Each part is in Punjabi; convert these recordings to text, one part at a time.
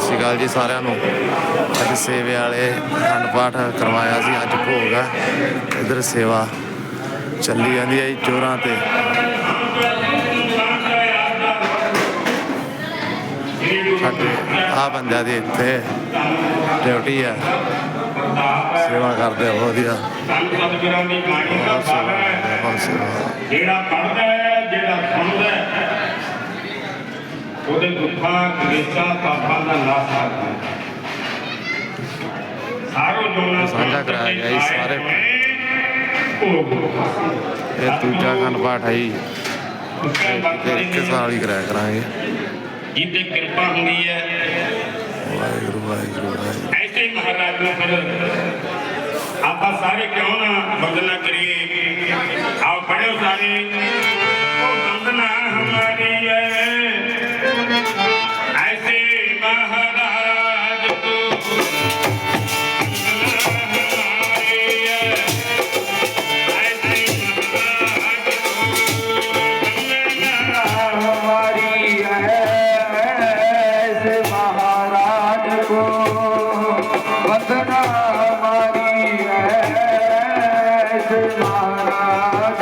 ਸਤਿ ਸ਼੍ਰੀ ਅਕਾਲ ਜੀ ਸਾਰਿਆਂ ਨੂੰ। ਅੱਜ ਸੇਵੇ ਵਾਲੇ ਅਖੰਡ ਪਾਠ ਕਰਵਾਇਆ ਸੀ ਅੱਜ ਭੋਗ ਆ ਇਧਰ ਸੇਵਾ ਚੱਲੀ ਜਾਂਦੀ ਹੈ ਜੀ ਜੋਰਾਂ ਤੇ। ਆ ਬੰਦਿਆਂ ਦੀ ਇੱਥੇ ਡਿਊਟੀ ਆ। ਸੇਵਾ ਕਰਦੇ ਆ ਵਧੀਆ। ਸੰਤ ਸਤਿਗੁਰਾਂ ਦੀ ਬਾਣੀ ਦਾ ਬਹੁਤ ਫਲ ਸੇਵਾ ਹੈ ਕਰਦੇ ਆ, ਬਹੁਤ ਸੇਵਾ ਜਿਹੜਾ ਪੜਦਾ ਹੈ ਜਿਹੜਾ ਸੁਣਦਾ ਹੈ ਉਹਦੇ ਕਲੇਸ਼ਾਂ ਪਾਪਾਂ ਦਾ ਨਾਸ਼ ਕਰਦਾ ਸਾਰੋ ਜੋਨਾ ਸਾਂਝਾ ਕਰਾਇਆ ਗਿਆ ਜੀ ਸਾਰੇ। ਇਹ ਦੂਜਾ ਅਖੰਡ ਪਾਠ ਹੈ ਜੀ। ਇੱਕ ਸਾਲ ਹੀ ਕਰਾਇਆ ਕਰਾਂਗੇ। ਜਿਹਦੇ ਕਿਰਪਾ ਹੁੰਦੀ ਹੈ। ਵਾਹਿਗੁਰੂ ਵਾਹਿਗੁਰੂ ਐਸੇ ਮਹਾਰਾਜ ਨੂੰ ਫਿਰ ਆਪਾਂ ਸਾਰੇ ਕਿਉਂ ਨਾ ਬੰਦਨਾ ਕਰੀਏ? ਆਓ ਪੜਿਓ ਸਾਰੇ। महाराज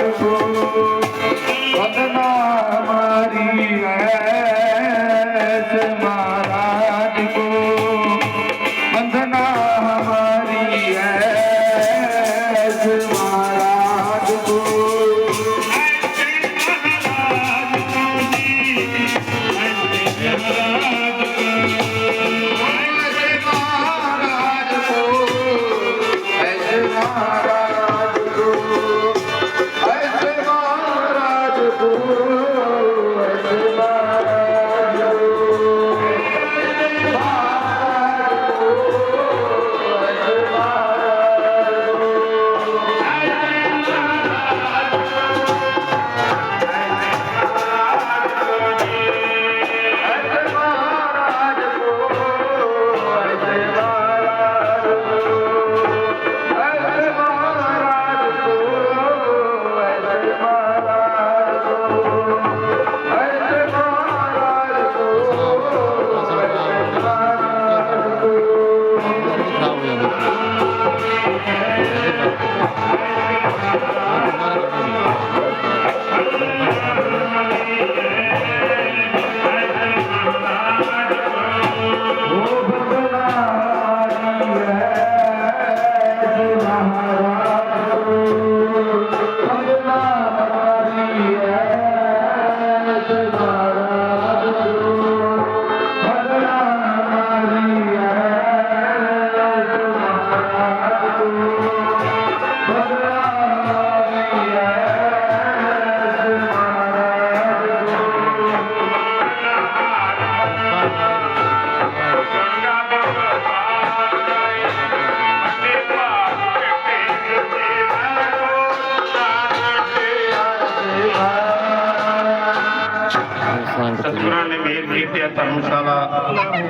ਸਤਿਗੁਰਾਂ ਨੇ ਮੇਰ ਕੀਤੀ ਹੈ ਧਰਮਸ਼ਾਲਾ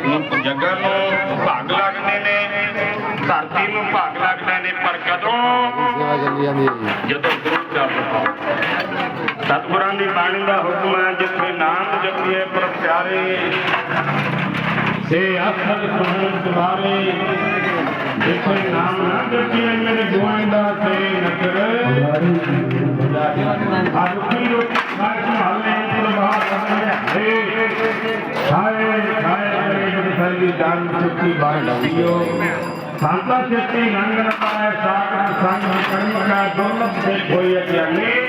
ਨੂੰ ਜਗ੍ਹਾ ਨੂੰ ਭਾਗ ਲੱਗਦੇ ਨੇ ਧਰਤੀ ਨੂੰ ਭਾਗ ਲੱਗਦੇ ਨੇ ਪਰ ਕਦੋਂ? ਸੇਵਾ ਚੱਲੀ ਜਾਂਦੀ ਹੈ ਜੀ। ਜਦੋਂ ਗੁਰੂ ਚੱਲਦਾ ਸਤਿਗੁਰਾਂ ਦੀ ਬਾਣੀ ਦਾ ਹੁਕਮ ਹੈ ਜਿੱਥੇ ਨਾਮ ਜਪੀਏ ਪਰ ਪਿਆਰੇ ਸੇ ਅਸਲ ਸੁਣਨ ਦੁਆਰੇ। ਜਿੱਥੇ ਨਾਮ ਨਾ ਜਪੀਏ ਮੇਰੇ ਗੋਇੰਦਾ ਸੇ ਨਕਰ ਆਰੁਕੀ ਰੋਟੀ ખાય ખાય કરીને થયેલી દાન શક્તિ બાળકીઓ સાકર સાંગ કર્મકા દુર્લભ છે કોઈ અત્યારે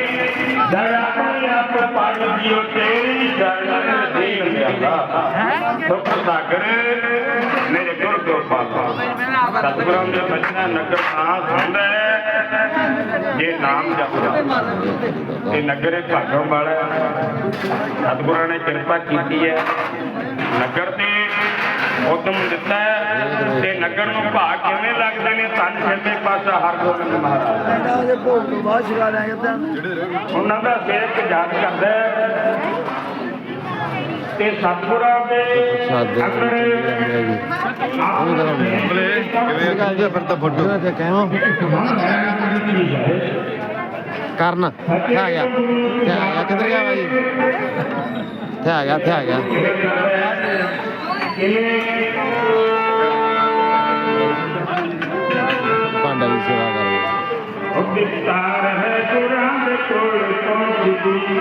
ਸੇ ਕੋਈ ਅਗਿਆਨੀ ਜੈ ਆਪਣੀ ਆਪ ਪੜ ਜੀਓ ਤੇਰੀ ਜੈ ਦੀਨ ਮਿਆਲਾ ਸੁਖ ਸਾਗਰ ਮੇਰੇ ਦੇ ਬਚਨਾਂ ਨਗਰ ਨਾ ਸੁਣਦਾ ਹੈ, ਨਾਮ ਜਪਦਾ ਇਹ ਨਗਰ ਭਾਗਮ ਵਾਲਾ ਹੈ। ਸਤਿਗੁਰਾਂ ਨੇ ਕਿਰਪਾ ਕੀਤੀ ਹੈ। ਨਗਰ ਤੇ ਉਦਮ ਦਿੱਤਾ ਹੈ। ਤੇ ਨਗਰ ਨੂੰ ਭਾਗ ਕਿਵੇਂ ਲੱਗਦੇ ਨੇ? ਧੰਨ ਛੇਵੇਂ ਪਾਸਾ ਹਰਗੋਬਿੰਦ ਮਹਾਰਾਜ। ਭੋਗ ਤੋਂ ਬਾਅਦ ਤਾਂ ਉਹਨਾਂ ਦਾ ਸੇਵਕ ਯਾਦ ਕਰਦਾ ਹੈ। ਤੇ ਸਤਿਗੁਰਾਂ ਦੇ ਨਹੀਂ ਕਿਵੇਂ ਕਹਿੰਦੇ ਫਿਰ ਤਾਂ ਫੋਟੋ ਤੇ ਕਹਿਓ ਕਰਨ ਆ ਗਿਆ ਇੱਥੇ ਆ ਗਿਆ ਕਿੱਧਰ ਗਿਆ ਬਾਈ? ਇੱਥੇ ਆ ਗਿਆ ਇੱਥੇ ਆ ਗਿਆ। ਕਿਲੇ ਭਾਂਡਾ ਦੀ ਸੇਵਾ ਕਰ ਉਹ ਵਿਸਤਾਰ ਹੈ ਤੁਰਾਂ ਦੇ ਕੋਲ ਪਹੁੰਚਦੀ।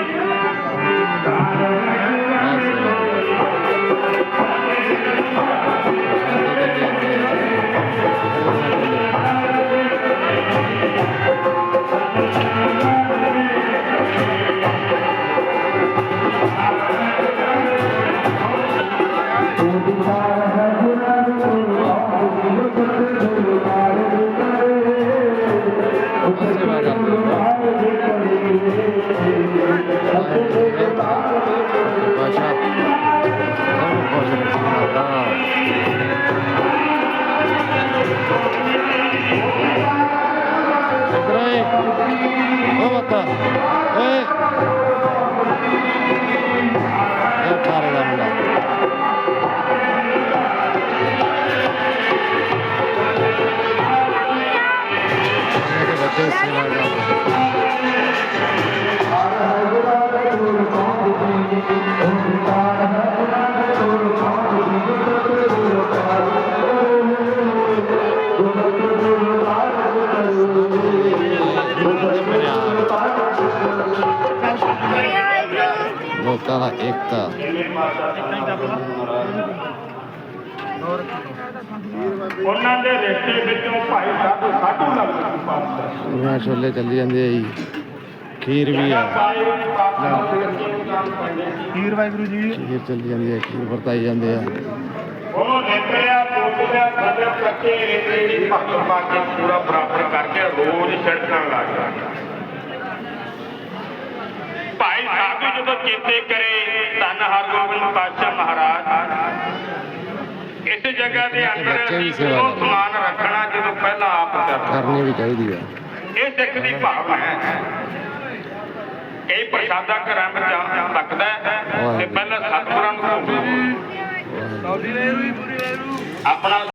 ਦਾ ਏਕਤਾ ਉਹਨਾਂ ਦੇ ਰਿਸ਼ਤੇ ਵਿੱਚੋਂ ਭਾਈ ਸਾਧੂ ਸਾਧੂ ਦਾ ਪਾਸ ਪੂਰੀਆਂ ਛੋਲੇ ਚੱਲੀ ਜਾਂਦੇ ਆ ਜੀ। ਖੀਰ ਵੀ ਆ। ਖੀਰ ਵਾਹਿਗੁਰੂ ਜੀ। ਖੀਰ ਚੱਲੀ ਜਾਂਦੀ ਹੈ ਖੀਰ ਵਰਤਾਈ ਜਾਂਦੇ ਆ। ਉਹ ਨਿਕਲਿਆ ਪੁੱਤਿਆ ਸਾਡੇ ਕੱਚੇ ਰੇਤੇ ਦੀ ਭੱਤ ਪਾ ਕੇ ਪੂਰਾ ਬਰਾਬਰ ਕਰਕੇ ਰੋਜ਼ ਛੜਕਣ ਲੱਗ ਗਿਆ ਸਾਧੂ ਜਦੋਂ ਚੇਤੇ ਕਰੇ ਧੰਨ ਹਰਗੋਬਿੰਦ ਪਾਤਸ਼ਾਹ ਮਹਾਰਾਜ। ਇਸ ਜਗ੍ਹਾ ਦੇ ਅੰਦਰ ਅਸੀਂ ਉਹ। ਸਮਾਨ ਰੱਖਣਾ ਜਦੋਂ ਪਹਿਲਾਂ ਆਪ ਕਰਨਾ। ਵੀ ਚਾਹੀਦੀ ਆ। ਇਹ ਸਿੱਖ ਦੀ ਭਾਵਨਾ ਹੈ। ਕਈ ਪ੍ਰਸ਼ਾਦਾ ਘਰਾਂ ਵਿੱਚ ਲੱਗਦਾ ਹੈ ਤੇ ਪਹਿਲਾਂ ਸਤਿਗੁਰਾਂ ਨੂੰ ਭੋਗ ਆਪਣਾ